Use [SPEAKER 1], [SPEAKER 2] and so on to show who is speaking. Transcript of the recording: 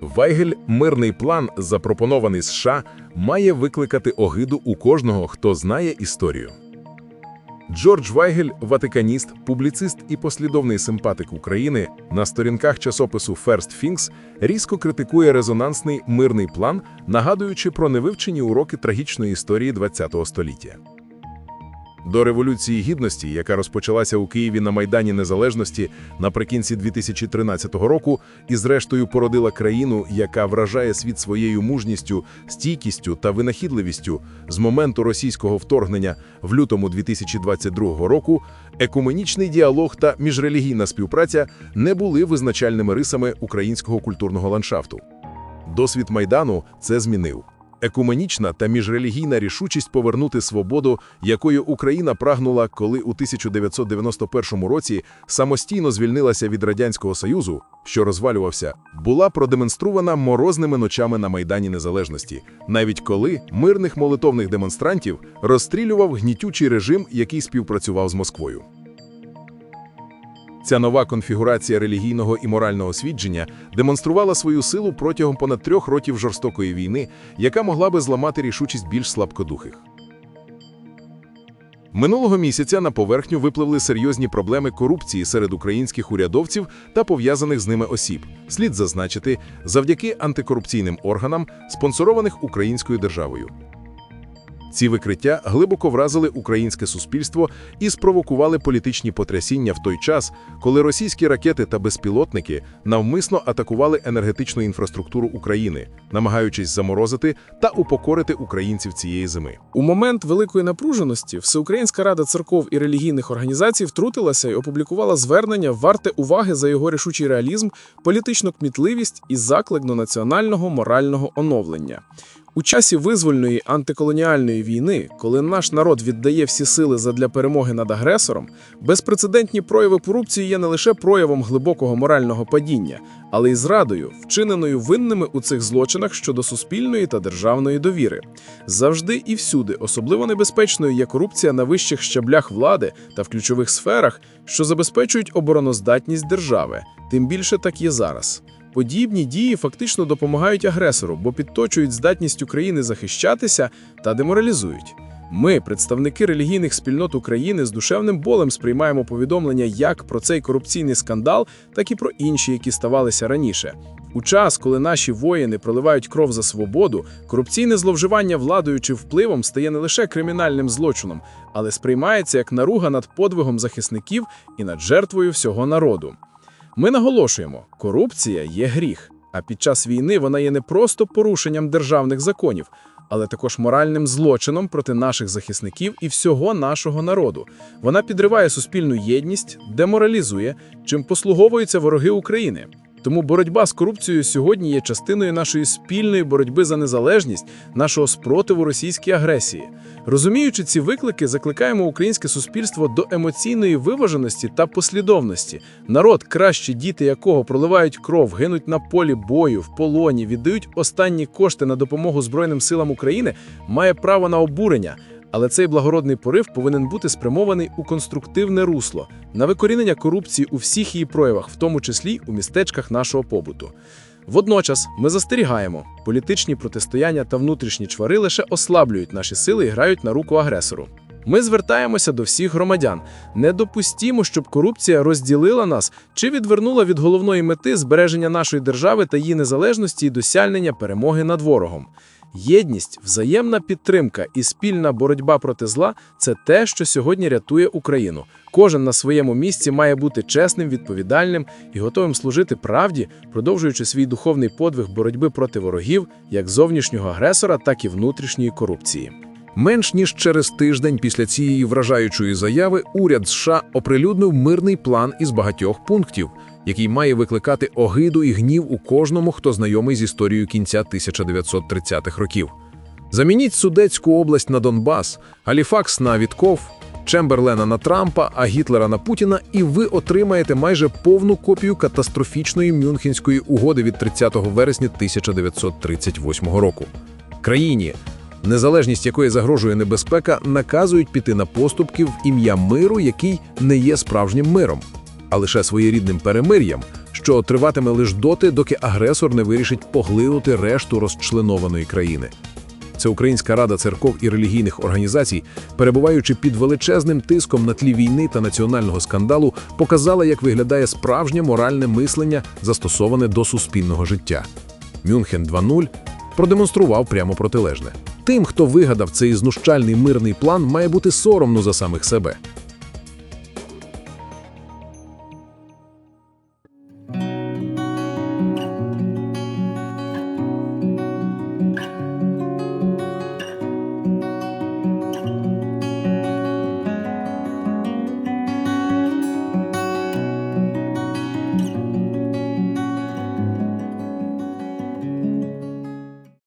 [SPEAKER 1] Вайгель мирний план, запропонований США, має викликати огиду у кожного, хто знає історію. Джордж Вайгель, ватиканіст, публіцист і послідовний симпатик України, на сторінках часопису First Things різко критикує резонансний мирний план, нагадуючи про невивчені уроки трагічної історії ХХ століття. До Революції Гідності, яка розпочалася у Києві на Майдані Незалежності наприкінці 2013 року і зрештою породила країну, яка вражає світ своєю мужністю, стійкістю та винахідливістю з моменту російського вторгнення в лютому 2022 року, екуменічний діалог та міжрелігійна співпраця не були визначальними рисами українського культурного ландшафту. Досвід Майдану це змінив. Екуменічна та міжрелігійна рішучість повернути свободу, якою Україна прагнула, коли у 1991 році самостійно звільнилася від Радянського Союзу, що розвалювався, була продемонстрована морозними ночами на Майдані Незалежності, навіть коли мирних молитовних демонстрантів розстрілював гнітючий режим, який співпрацював з Москвою. Ця нова конфігурація релігійного і морального свідження демонструвала свою силу протягом понад трьох років жорстокої війни, яка могла би зламати рішучість більш слабкодухих. Минулого місяця на поверхню випливли серйозні проблеми корупції серед українських урядовців та пов'язаних з ними осіб. Слід зазначити, завдяки антикорупційним органам, спонсорованих українською державою. Ці викриття глибоко вразили українське суспільство і спровокували політичні потрясіння в той час, коли російські ракети та безпілотники навмисно атакували енергетичну інфраструктуру України, намагаючись заморозити та упокорити українців цієї зими.
[SPEAKER 2] У момент великої напруженості Всеукраїнська рада церков і релігійних організацій втрутилася і опублікувала звернення варте уваги за його рішучий реалізм, політичну кмітливість і заклик до національного морального оновлення. У часі визвольної антиколоніальної війни, коли наш народ віддає всі сили задля перемоги над агресором, безпрецедентні прояви корупції є не лише проявом глибокого морального падіння, але й зрадою, вчиненою винними у цих злочинах щодо суспільної та державної довіри. Завжди і всюди особливо небезпечною є корупція на вищих щаблях влади та в ключових сферах, що забезпечують обороноздатність держави. Тим більше так є зараз. Подібні дії фактично допомагають агресору, бо підточують здатність України захищатися та деморалізують. Ми, представники релігійних спільнот України, з душевним болем сприймаємо повідомлення як про цей корупційний скандал, так і про інші, які ставалися раніше. У час, коли наші воїни проливають кров за свободу, корупційне зловживання владою чи впливом стає не лише кримінальним злочином, але сприймається як наруга над подвигом захисників і над жертвою всього народу. Ми наголошуємо, корупція є гріх, а під час війни вона є не просто порушенням державних законів, але також моральним злочином проти наших захисників і всього нашого народу. Вона підриває суспільну єдність, деморалізує, чим послуговуються вороги України. Тому боротьба з корупцією сьогодні є частиною нашої спільної боротьби за незалежність, нашого спротиву російській агресії. Розуміючи ці виклики, закликаємо українське суспільство до емоційної виваженості та послідовності. Народ, кращі діти якого проливають кров, гинуть на полі бою, в полоні, віддають останні кошти на допомогу Збройним силам України, має право на обурення. Але цей благородний порив повинен бути спрямований у конструктивне русло, на викорінення корупції у всіх її проявах, в тому числі у містечках нашого побуту. Водночас ми застерігаємо, політичні протистояння та внутрішні чвари лише ослаблюють наші сили і грають на руку агресору. Ми звертаємося до всіх громадян. Не допустімо, щоб корупція розділила нас чи відвернула від головної мети збереження нашої держави та її незалежності і досягнення перемоги над ворогом. Єдність, взаємна підтримка і спільна боротьба проти зла це те, що сьогодні рятує Україну. Кожен на своєму місці має бути чесним, відповідальним і готовим служити правді, продовжуючи свій духовний подвиг боротьби проти ворогів, як зовнішнього агресора, так і внутрішньої корупції.
[SPEAKER 1] Менш ніж через тиждень після цієї вражаючої заяви уряд США оприлюднив мирний план із багатьох пунктів, який має викликати огиду і гнів у кожному, хто знайомий з історією кінця 1930-х років. Замініть Судецьку область на Донбас, Галіфакс на Вітков, Чемберлена на Трампа, а Гітлера на Путіна, і ви отримаєте майже повну копію катастрофічної Мюнхенської угоди від 30 вересня 1938 року. Країні, незалежність якої загрожує небезпека, наказують піти на поступки в ім'я миру, який не є справжнім миром. А лише своєрідним перемир'ям, що триватиме лише доти, доки агресор не вирішить поглинути решту розчленованої країни. Всеукраїнська рада церков і релігійних організацій, перебуваючи під величезним тиском на тлі війни та національного скандалу, показала, як виглядає справжнє моральне мислення, застосоване до суспільного життя. Мюнхен 2.0 продемонстрував прямо протилежне. Тим, хто вигадав цей знущальний мирний план, має бути соромно за самих себе.